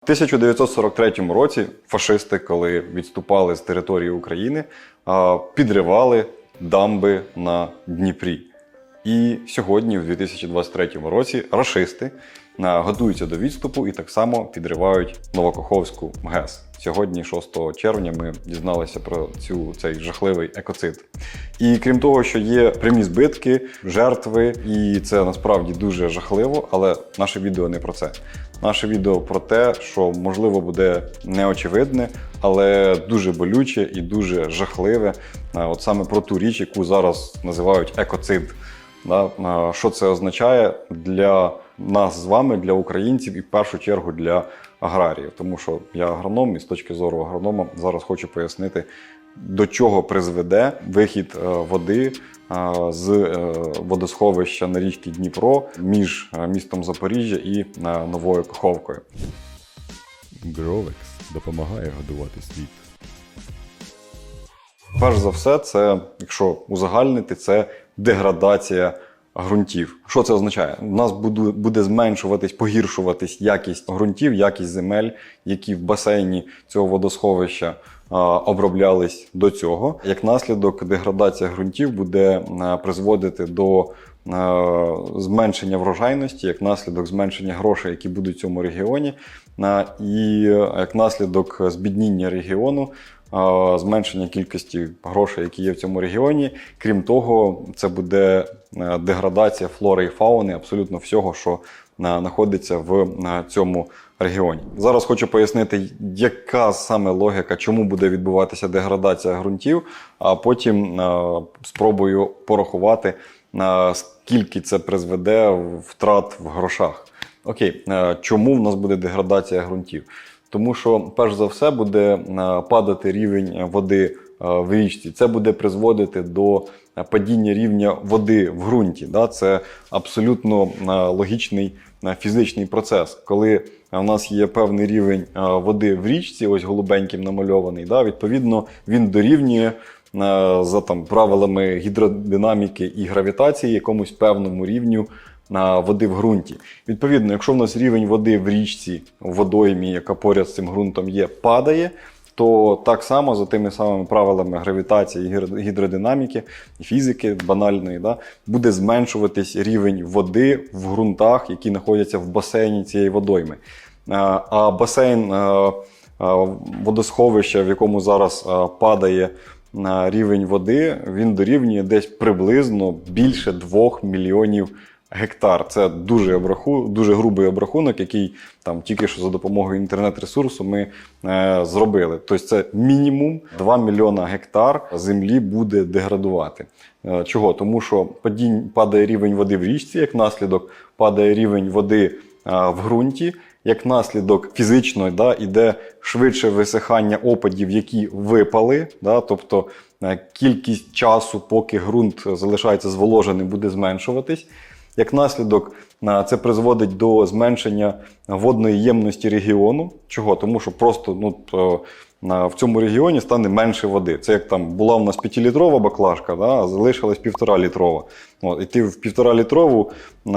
В 1943 році фашисти, коли відступали з території України, підривали дамби на Дніпрі. І сьогодні, в 2023 році, рашисти готуються до відступу і так само підривають Новокоховську ГЕС. Сьогодні, 6 червня, ми дізналися про цю цей жахливий екоцид. І крім того, що є прямі збитки, жертви, і це насправді дуже жахливо, але наше відео не про це. Наше відео про те, що можливо буде неочевидне, але дуже болюче і дуже жахливе. От саме про ту річ, яку зараз називають екоцид. Да? Що це означає для нас з вами, для українців і в першу чергу для аграріїв? Тому що я агроном, і з точки зору агронома зараз хочу пояснити, до чого призведе вихід е, води е, з е, водосховища на річці Дніпро між містом Запоріжжя і Новою Каховкою. Гровекс допомагає годувати світ. Перш за все, це, якщо узагальнити, це деградація ґрунтів. Що це означає? У нас буде, зменшуватись, погіршуватись якість ґрунтів, якість земель, які в басейні цього водосховища оброблялись до цього. Як наслідок, деградація ґрунтів буде призводити до зменшення врожайності, як наслідок зменшення грошей, які будуть в цьому регіоні, і е, як наслідок збідніння регіону. Зменшення кількості грошей, які є в цьому регіоні. Крім того, це буде е, деградація флори і фауни абсолютно всього, що е, знаходиться в е, цьому регіоні. Зараз хочу пояснити, яка саме логіка, чому буде відбуватися деградація ґрунтів, а потім спробую порахувати, скільки це призведе втрат в грошах. Окей, чому в нас буде деградація ґрунтів? Тому що, перш за все, буде е, падати рівень води е, в річці. Це буде призводити до е, падіння рівня води в ґрунті. Да? Це абсолютно логічний фізичний процес. Коли в нас є певний рівень води в річці, ось голубеньким намальований, да? відповідно, він дорівнює за там, правилами гідродинаміки і гравітації якомусь певному рівню води в ґрунті. Відповідно, якщо в нас рівень води в річці, в водоймі, яка поряд з цим ґрунтом є, падає, то так само за тими самими правилами гравітації, гідродинаміки і фізики банальної, да, буде зменшуватись рівень води в ґрунтах, які знаходяться в басейні цієї водойми. А басейн водосховища, в якому зараз падає рівень води, він дорівнює десь приблизно більше 2 мільйонів гектар. Це дуже обраху, дуже грубий обрахунок, який там тільки що за допомогою інтернет-ресурсу ми е, зробили. Тобто це мінімум 2 мільйона гектар землі буде деградувати. Е, чого? Тому що падінь, падає рівень води в річці, як наслідок падає рівень води е, в ґрунті. Як наслідок фізично да, іде швидше висихання опадів, які випали, да, тобто е, кількість часу, поки ґрунт залишається зволоженим, буде зменшуватись. Як наслідок, це призводить до зменшення водної ємності регіону. Чого? Тому що просто ну, в цьому регіоні стане менше води. Це як там була в нас 5-літрова баклажка, да, а залишилась півтора літрова. От, і ти в півтора літрову е,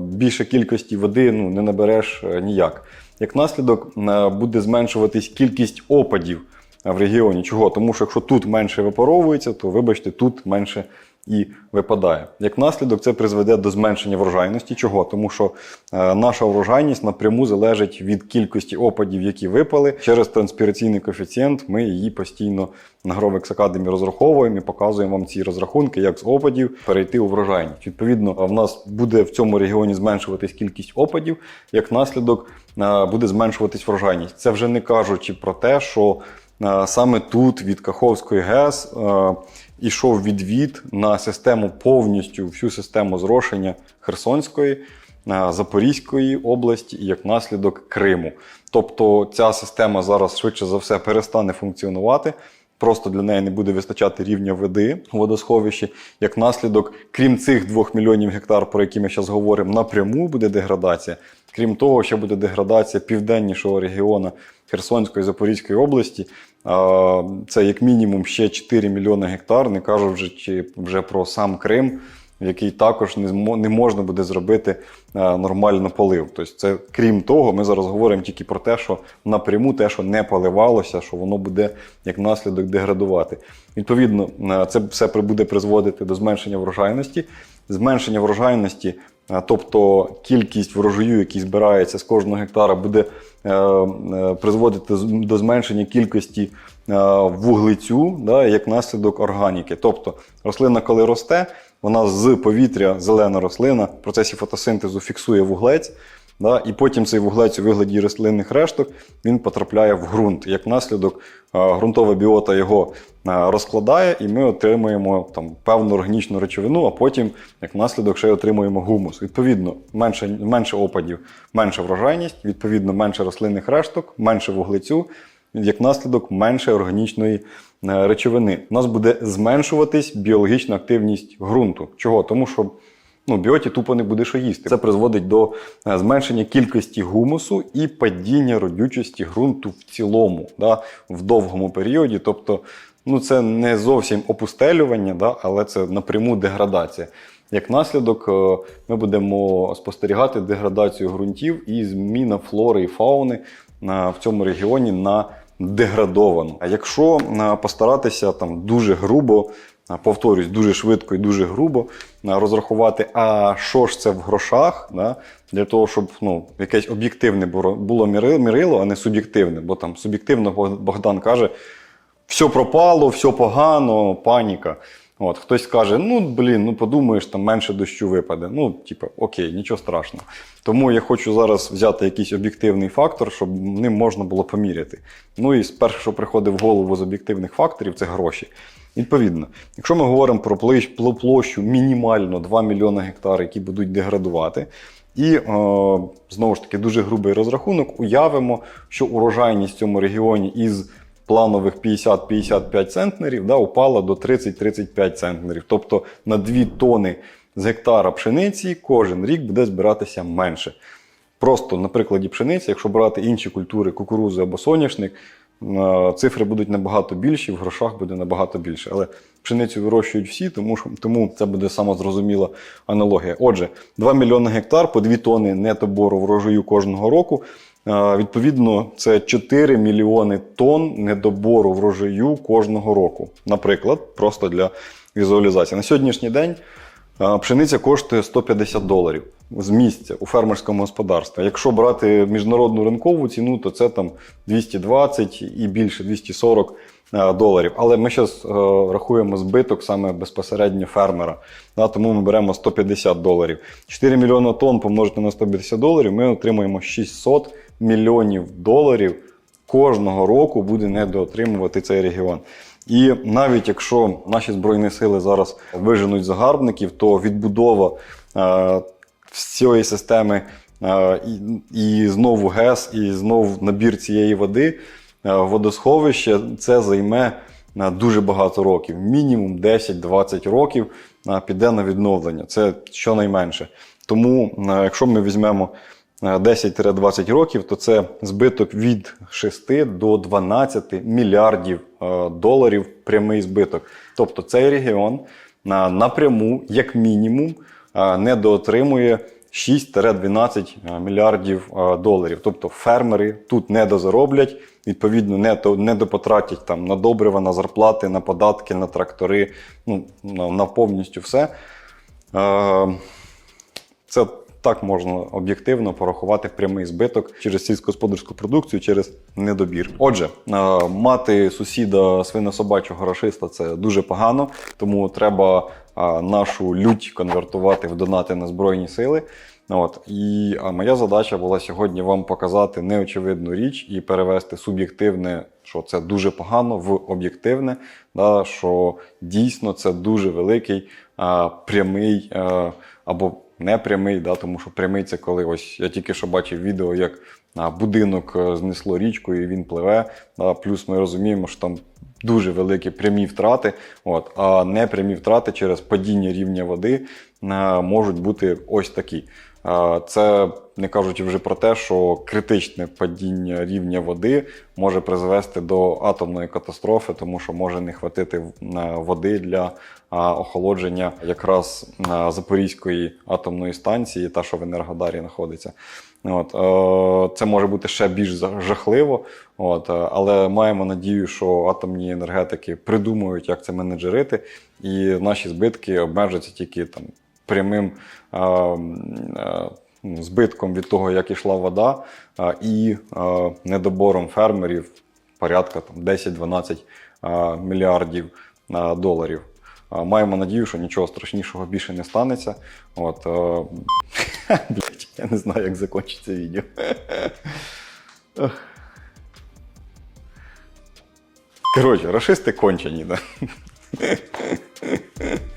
більше кількості води ну, не набереш е, ніяк. Як наслідок е, буде зменшуватись кількість опадів в регіоні. Чого? Тому що якщо тут менше випаровується, то вибачте, тут менше і випадає. Як наслідок, це призведе до зменшення врожайності. Чого? Тому що е, наша врожайність напряму залежить від кількості опадів, які випали. Через транспіраційний коефіцієнт ми її постійно на Grovex Academy розраховуємо і показуємо вам ці розрахунки, як з опадів перейти у врожайність. Відповідно, в нас буде в цьому регіоні зменшуватись кількість опадів, як наслідок е, буде зменшуватись врожайність. Це вже не кажучи про те, що Саме тут від Каховської ГЕС е, ішов відвід на систему повністю всю систему зрошення Херсонської, е, Запорізької області і як наслідок Криму. Тобто ця система зараз швидше за все перестане функціонувати. Просто для неї не буде вистачати рівня води у водосховищі. Як наслідок, крім цих 2 мільйонів гектар, про які ми зараз говоримо, напряму буде деградація. Крім того, ще буде деградація південнішого регіону Херсонської Запорізької області. Це як мінімум ще 4 мільйони гектар, не кажу вже, чи вже про сам Крим, в який також не, можна буде зробити е, нормально полив. Тобто, це крім того, ми зараз говоримо тільки про те, що напряму те, що не поливалося, що воно буде як наслідок деградувати. Відповідно, е, це все буде призводити до зменшення врожайності. Зменшення врожайності, е, тобто кількість врожаю, який збирається з кожного гектара, буде призводити до зменшення кількості вуглецю, як наслідок органіки. Тобто рослина, коли росте, вона з повітря, зелена рослина, в процесі фотосинтезу фіксує вуглець. Да, і потім цей вуглець у вигляді рослинних решток він потрапляє в ґрунт. Як наслідок, ґрунтова біота його розкладає, і ми отримуємо там певну органічну речовину, а потім, як наслідок, ще й отримуємо гумус. Відповідно, менше, менше опадів, менша врожайність, відповідно, менше рослинних решток, менше вуглецю, як наслідок, менше органічної е, речовини. У нас буде зменшуватись біологічна активність ґрунту. Чого? Тому що ну, біоті тупо не буде що їсти. Це призводить до е, зменшення кількості гумусу і падіння родючості ґрунту в цілому, да, в довгому періоді. Тобто, ну, це не зовсім опустелювання, да, але це напряму деградація. Як наслідок, е, ми будемо спостерігати деградацію ґрунтів і зміна флори і фауни в цьому регіоні на деградовану. А якщо е, постаратися там дуже грубо, е, повторюсь, дуже швидко і дуже грубо е, розрахувати, а що ж це в грошах, да, для того, щоб ну, якесь об'єктивне було міри- мірило, а не суб'єктивне. Бо там суб'єктивно Бог- Богдан каже, все пропало, все погано, паніка. От, хтось скаже, ну блін, ну подумаєш, там менше дощу випаде. Ну, типу, окей, нічого страшного. Тому я хочу зараз взяти якийсь об'єктивний фактор, щоб ним можна було поміряти. Ну і перше, що приходить в голову з об'єктивних факторів, це гроші. Відповідно, якщо ми говоримо про площ- площу мінімально 2 мільйони гектар, які будуть деградувати, і е, знову ж таки дуже грубий розрахунок, уявимо, що урожайність в цьому регіоні із планових 50-55 центнерів да, упала до 30-35 центнерів. Тобто на 2 тони з гектара пшениці кожен рік буде збиратися менше. Просто на прикладі пшениці, якщо брати інші культури, кукурудзу або соняшник, е, цифри будуть набагато більші, в грошах буде набагато більше. Але пшеницю вирощують всі, тому, що, тому це буде самозрозуміла аналогія. Отже, 2 мільйони гектар по 2 тони нетобору врожаю кожного року. Е, Відповідно, це 4 мільйони тонн недобору врожаю кожного року. Наприклад, просто для візуалізації. На сьогоднішній день е, пшениця коштує 150 доларів з місця у фермерському господарстві. Якщо брати міжнародну ринкову ціну, то це там 220 і більше 240 е, доларів. Але ми зараз рахуємо збиток саме безпосередньо фермера. Тому ми беремо 150 доларів. 4 мільйони тонн помножити на 150 доларів, ми отримуємо 600 мільйонів доларів кожного року буде недоотримувати цей регіон. І навіть якщо наші збройні сили зараз виженуть загарбників, то відбудова е, всієї системи е, і, і знову ГЕС, і знову набір цієї води, е, водосховище, це займе е, дуже багато років. Мінімум 10-20 років е, піде на відновлення. Це щонайменше. Тому, е, якщо ми візьмемо 10-20 років, то це збиток від 6 до 12 мільярдів е, доларів прямий збиток. Тобто цей регіон напряму, як мінімум, е, недоотримує 6-12 мільярдів е, доларів. Тобто фермери тут не дозароблять, відповідно, не, допотратять там, на добрива, на зарплати, на податки, на трактори, ну, на, повністю все. Е, це так можна об'єктивно порахувати прямий збиток через сільськогосподарську продукцію, через недобір. Отже, е, мати сусіда свинособачого рашиста це дуже погано, тому треба е, нашу лють конвертувати в донати на Збройні сили. От і а моя задача була сьогодні вам показати неочевидну річ і перевести суб'єктивне, що це дуже погано, в об'єктивне, да, що дійсно це дуже великий а, прямий а, або непрямий, да, тому що прямий це коли ось я тільки що бачив відео, як будинок е, знесло річкою, і він пливе. Да, плюс ми розуміємо, що там дуже великі прямі втрати, от, а непрямі втрати через падіння рівня води е, можуть бути ось такі. Е, Це не кажучи вже про те, що критичне падіння рівня води може призвести до атомної катастрофи, тому що може не хватити е, води для охолодження якраз е, Запорізької атомної станції, та що в Енергодарі знаходиться. От, е, це може бути ще більш жахливо, от, е, але маємо надію, що атомні енергетики придумають, як це менеджерити, і наші збитки обмежаться тільки там прямим ну, збитком від того, як ішла вода, і недобором фермерів порядка там, 10-12 е, мільярдів доларів. Маємо надію, що нічого страшнішого більше не станеться. От, блядь, я не знаю, як закінчиться відео. Коротше, рашисти кончені, да?